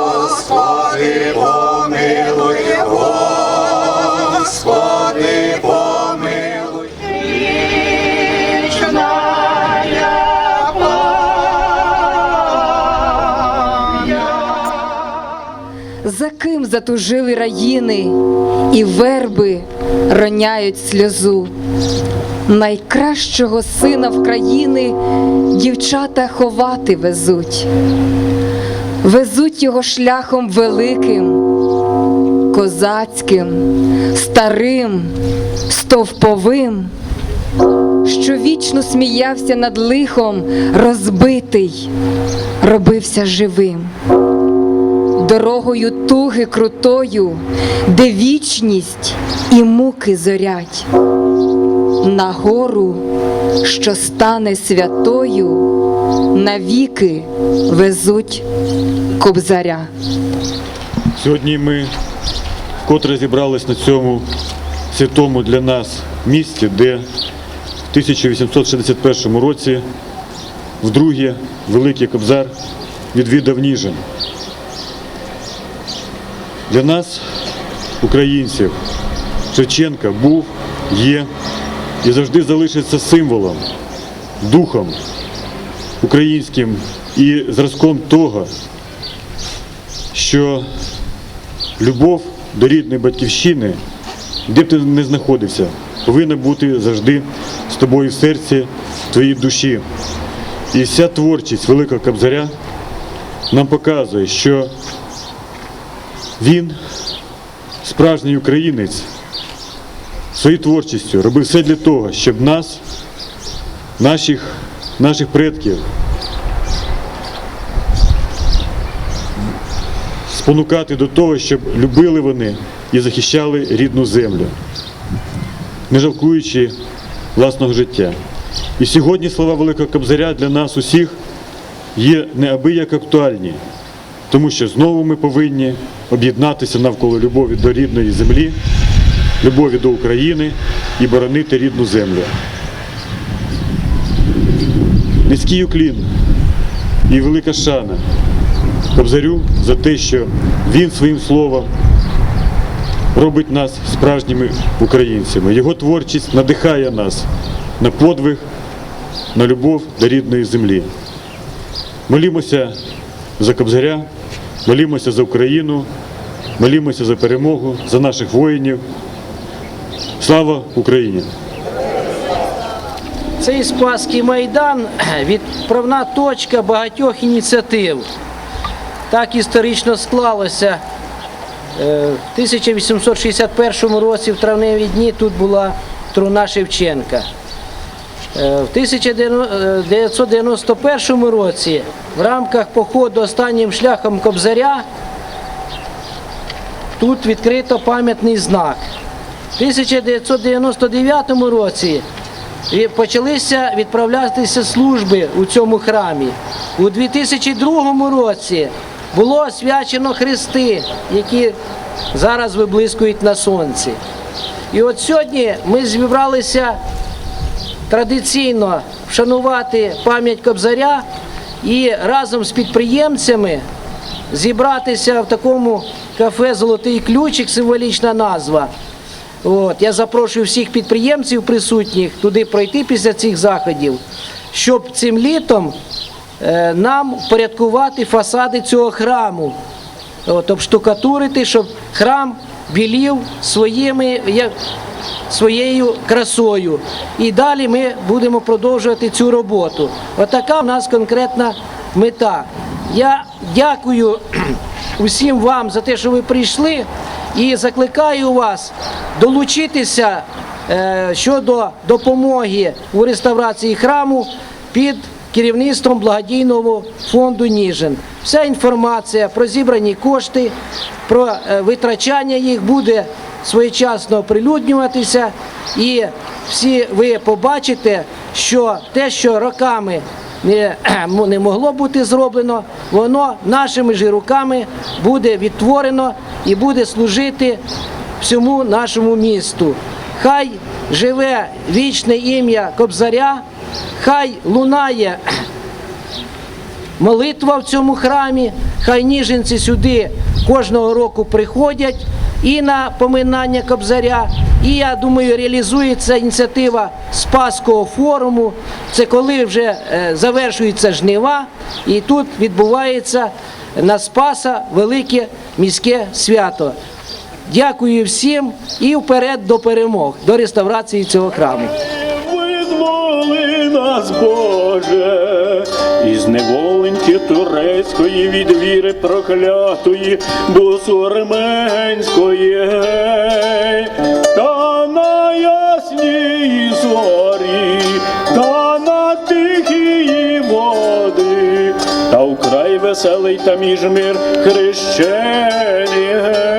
Господи, помилуй, Господи, помилуй. Вічная За ким затужили раїни, і верби роняють сльозу. Найкращого сина в країни дівчата ховати везуть, везуть його шляхом великим, козацьким, старим, стовповим, що вічно сміявся над лихом, розбитий, робився живим дорогою туги крутою, де вічність і муки зорять, на гору, що стане святою, навіки везуть кобзаря. Сьогодні ми вкотре зібрались на цьому святому для нас місці, де в 1861 році вдруге Великий Кобзар відвідав Ніжин. Для нас, українців, Шевченка був, є і завжди залишиться символом, духом українським і зразком того, що любов до рідної батьківщини, де б ти не знаходився, повинна бути завжди з тобою в серці, в твоїй душі. І вся творчість Великого Кобзаря нам показує, що він, справжній українець, своєю творчістю робив все для того, щоб нас, наших, наших предків, спонукати до того, щоб любили вони і захищали рідну землю, не жалкуючи власного життя. І сьогодні слова Великого Кобзаря для нас усіх є неабияк актуальні, тому що знову ми повинні об'єднатися навколо любові до рідної землі, любові до України і боронити рідну землю. Низький уклін і велика шана Кобзарю за те, що він своїм словом робить нас справжніми українцями. Його творчість надихає нас на подвиг, на любов до рідної землі. Молімося за Кобзаря, молімося за Україну, молімося за перемогу, за наших воїнів. Слава Україні! Цей Спаський майдан відправна точка багатьох ініціатив. Так історично склалося. Е, В 1861 році в травневі дні тут була труна Шевченка. Е, В 1991 році в рамках походу останнім шляхом Кобзаря тут відкрито пам'ятний знак. В 1999 році почалися відправлятися служби у цьому храмі. У 2002 році було освячено хрести, які зараз виблискують на сонці. І от сьогодні ми зібралися традиційно вшанувати пам'ять Кобзаря і разом з підприємцями зібратися в такому кафе Золотий ключик, символічна назва. От, я запрошую всіх підприємців присутніх туди пройти після цих заходів, щоб цим літом е, нам впорядкувати фасади цього храму, от, обштукатурити, щоб храм білів своїми, як, своєю красою. І далі ми будемо продовжувати цю роботу. Отака в нас конкретна мета. Я дякую усім вам за те, що ви прийшли, і закликаю вас долучитися е, щодо допомоги у реставрації храму під керівництвом благодійного фонду Ніжин. Вся інформація про зібрані кошти, про е, витрачання їх буде своєчасно оприлюднюватися, і всі ви побачите, що те, що роками не, не могло бути зроблено, воно нашими ж руками буде відтворено і буде служити всьому нашому місту. Хай живе вічне ім'я Кобзаря, хай лунає молитва в цьому храмі, хай ніженці сюди кожного року приходять і на поминання Кобзаря. І я думаю, реалізується ініціатива Спаського форуму. Це коли вже е, завершуються жнива, і тут відбувається на Спаса велике міське свято. Дякую всім і вперед до перемог, до реставрації цього храму. Нас, Боже, із неволеньки турецької від віри проклятої, бусурменської, гей. та на ясній зорі, та на тихії води, та вкрай веселий та міжмір хрещений.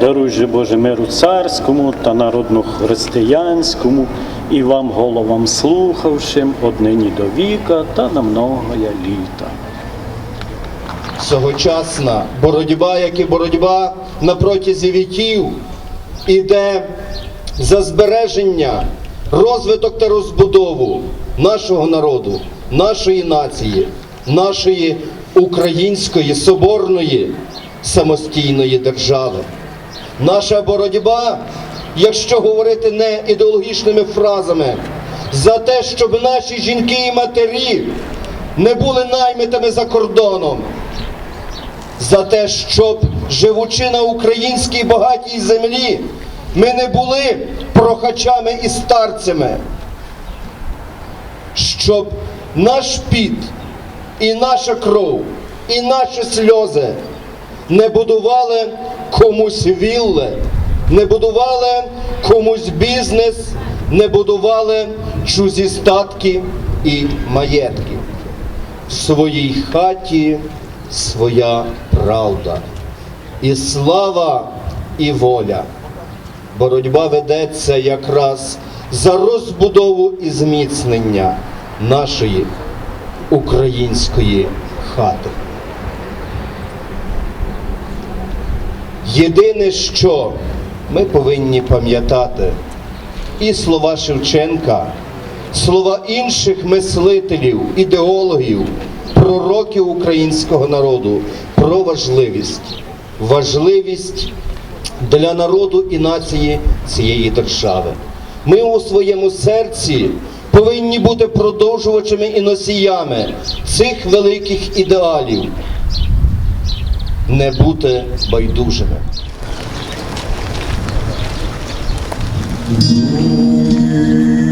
Даруй же Боже миру царському та народну християнському, і вам, головам слухавшим, однині до віка та на многоя літа. Сьогочасна боротьба, як і боротьба на протязі віків, іде за збереження, розвиток та розбудову нашого народу, нашої нації, нашої української соборної самостійної держави. Наша боротьба, якщо говорити не ідеологічними фразами, за те, щоб наші жінки і матері не були наймитами за кордоном, за те, щоб живучи на українській багатій землі, ми не були прохачами і старцями, щоб наш піт і наша кров, і наші сльози не будували комусь вілли, не будували комусь бізнес, не будували чужі статки і маєтки. В своїй хаті своя правда. І слава, і воля. Боротьба ведеться якраз за розбудову і зміцнення нашої української хати. Єдине, що ми повинні пам'ятати, і слова Шевченка, слова інших мислителів, ідеологів, пророків українського народу про важливість, важливість для народу і нації цієї держави. Ми у своєму серці повинні бути продовжувачами і носіями цих великих ідеалів, не бути байдужими. Ой,